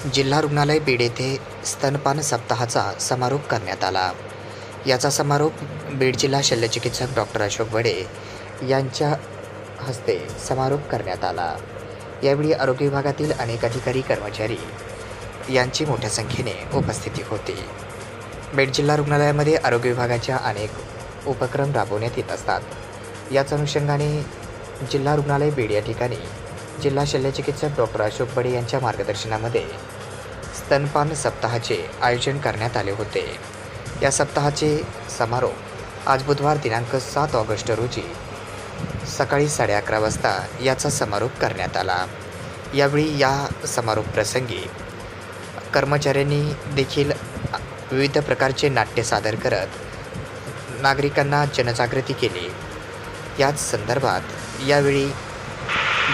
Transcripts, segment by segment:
जिल्हा रुग्णालय बीड येथे स्तनपान सप्ताहाचा समारोप करण्यात आला. याचा समारोप बीड जिल्हा शल्यचिकित्सक डॉक्टर अशोक वडे यांच्या हस्ते समारोप करण्यात आला. यावेळी आरोग्य विभागातील अनेक अधिकारी कर्मचारी यांची मोठ्या संख्येने उपस्थिती होती. बीड जिल्हा रुग्णालयामध्ये आरोग्य विभागाच्या अनेक उपक्रम राबवण्यात येत असतात. याच अनुषंगाने जिल्हा रुग्णालय बीड या ठिकाणी जिल्हा शल्यचिकित्सक डॉक्टर अशोक बडे यांच्या मार्गदर्शनामध्ये स्तनपान सप्ताहाचे आयोजन करण्यात आले होते. या सप्ताहाचे समारोप आज बुधवार दिनांक सात ऑगस्ट रोजी सकाळी साडे अकरा वाजता याचा समारोप करण्यात आला. यावेळी या समारोप प्रसंगी कर्मचाऱ्यांनी देखील विविध प्रकारचे नाट्य सादर करत नागरिकांना जनजागृती केली. याच संदर्भात यावेळी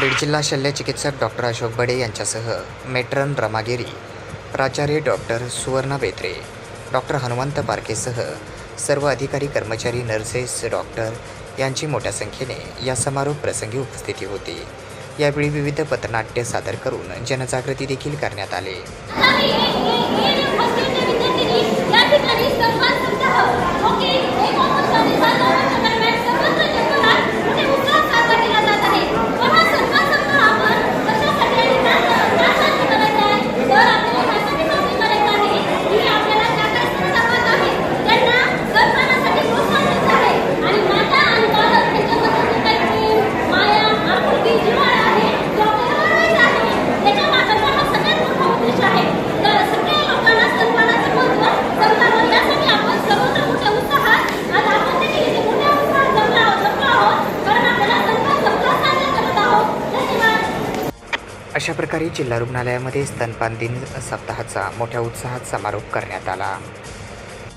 बीड जिल्हा शल्यचिकित्सक डॉक्टर अशोक बडे यांच्यासह मेट्रन रमागिरी प्राचार्य डॉक्टर सुवर्णा बेत्रे डॉक्टर हनुमंत पारखेसह सर्व अधिकारी कर्मचारी नर्सेस डॉक्टर यांची मोठ्या संख्येने या समारोप प्रसंगी उपस्थिती होती. यावेळी विविध पथनाट्य सादर करून जनजागृती देखील करण्यात आले. अशा प्रकारे जिल्हा रुग्णालयामध्ये स्तनपान दिन सप्ताहाचा मोठ्या उत्साहात समारोप करण्यात आला.